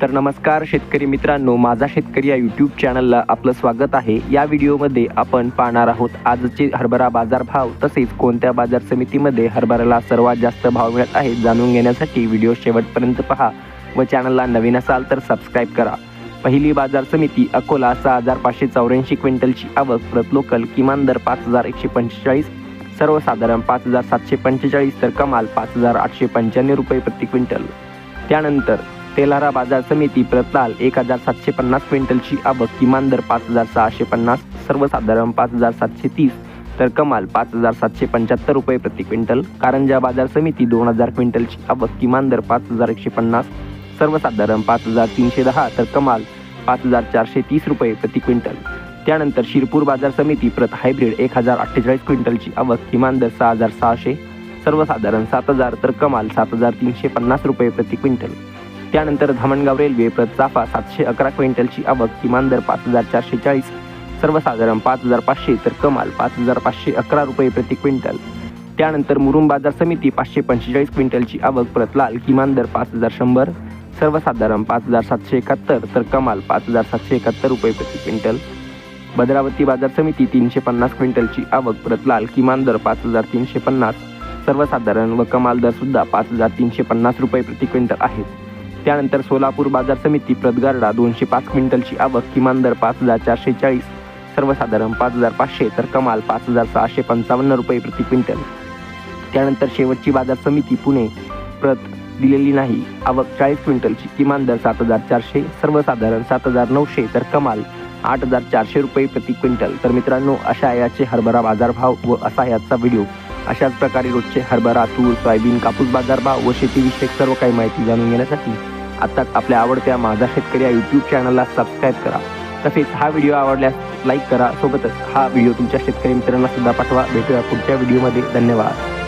तर नमस्कार शेतकरी मित्रांनो माझा शेतकरी या यूट्यूब चॅनलला आपलं स्वागत आहे. या व्हिडिओमध्ये आपण पाहणार आहोत आजचे हरभरा बाजार भाव तसेच कोणत्या बाजार समितीमध्ये हरभऱ्याला सर्वात जास्त भाव मिळत आहे जाणून घेण्यासाठी व्हिडिओ शेवटपर्यंत पहा व चॅनलला नवीन असाल तर सबस्क्राईब करा. पहिली बाजार समिती अकोला सहा हजार पाचशे चौऱ्याऐंशी क्विंटलची आवक प्रत लोकल किमान दर पाच हजार एकशे पंचेचाळीस सर्वसाधारण पाच हजार सातशे पंचेचाळीस तर कमाल पाच हजार आठशे पंच्याण्णव रुपये प्रति क्विंटल. त्यानंतर तेलारा बाजार समिती प्रतलाल एक हजार सातशे पन्नास क्विंटलची आवक किमान दर पाच हजार सहाशे पन्नास सर्वसाधारण पाच हजार सातशे तीस तर कमाल पाच हजार सातशे पंच्याहत्तर रुपये प्रति क्विंटल. कारंजा बाजार समिती दोन हजार क्विंटलची आवक किमान दर पाच हजार एकशे पन्नास सर्वसाधारण पाच हजार तीनशे दहा तर कमाल पाच हजार चारशे तीस रुपये प्रति क्विंटल. त्यानंतर शिरपूर बाजार समिती प्रत हायब्रिड एक हजार अठ्ठेचाळीस क्विंटलची आवक किमान दर सहा हजार सहाशे सर्वसाधारण सात हजार तर कमाल सात हजार तीनशे पन्नास रुपये प्रति क्विंटल. त्यानंतर धामणगाव रेल्वे प्रत चाफा सातशे अकरा क्विंटलची आवक किमान दर पाच हजार चारशे चाळीस सर्वसाधारण पाच हजार पाचशे तर कमाल पाच हजार पाचशे अकरा रुपये प्रति क्विंटल. त्यानंतर मुरुम बाजार समिती पाचशे पंचेचाळीस क्विंटलची आवक प्रत लाल किमान दर पाच हजार शंभर सर्वसाधारण पाच हजार सातशे एकाहत्तर तर कमाल पाच हजार सातशे एकाहत्तर रुपये प्रति क्विंटल. भद्रावती बाजार समिती तीनशे पन्नास क्विंटलची आवक प्रत लाल किमान दर पाच हजार तीनशे पन्नास सर्वसाधारण व कमाल दर सुद्धा पाच हजार तीनशे पन्नास रुपये प्रति क्विंटल आहेत. त्यानंतर सोलापूर बाजार समिती प्रतगारडा दोनशे पाच क्विंटलची आवक किमान दर पाच हजार चारशे चाळीस सर्वसाधारण पाच हजार पाचशे तर कमाल पाच हजार सहाशे पंचावन्न रुपये प्रति क्विंटल. त्यानंतर शेवटची बाजार समिती पुणे प्रत दिलेली नाही. आवक चाळीस क्विंटलची किमान दर सात हजार चारशे सर्वसाधारण सात हजार नऊशे तर कमाल आठ हजार चारशे रुपये प्रति क्विंटल. तर मित्रांनो अशा याचे हरभरा बाजारभाव व असा याचा व्हिडिओ. अशाच प्रकारे रोजचे हरभरा तूर सोयाबीन कापूस बाजारभाव व शेतीविषयक सर्व काही माहिती जाणून घेण्यासाठी आत्ताच आपल्या आवडत्या माझा शेतकरी या यूट्यूब चॅनलला सबस्क्राईब करा. तसेच हा व्हिडिओ आवडल्यास लाईक करा. सोबतच हा व्हिडिओ तुमच्या शेतकरी मित्रांना सुद्धा पाठवा. भेटूया पुढच्या व्हिडिओमध्ये धन्यवाद.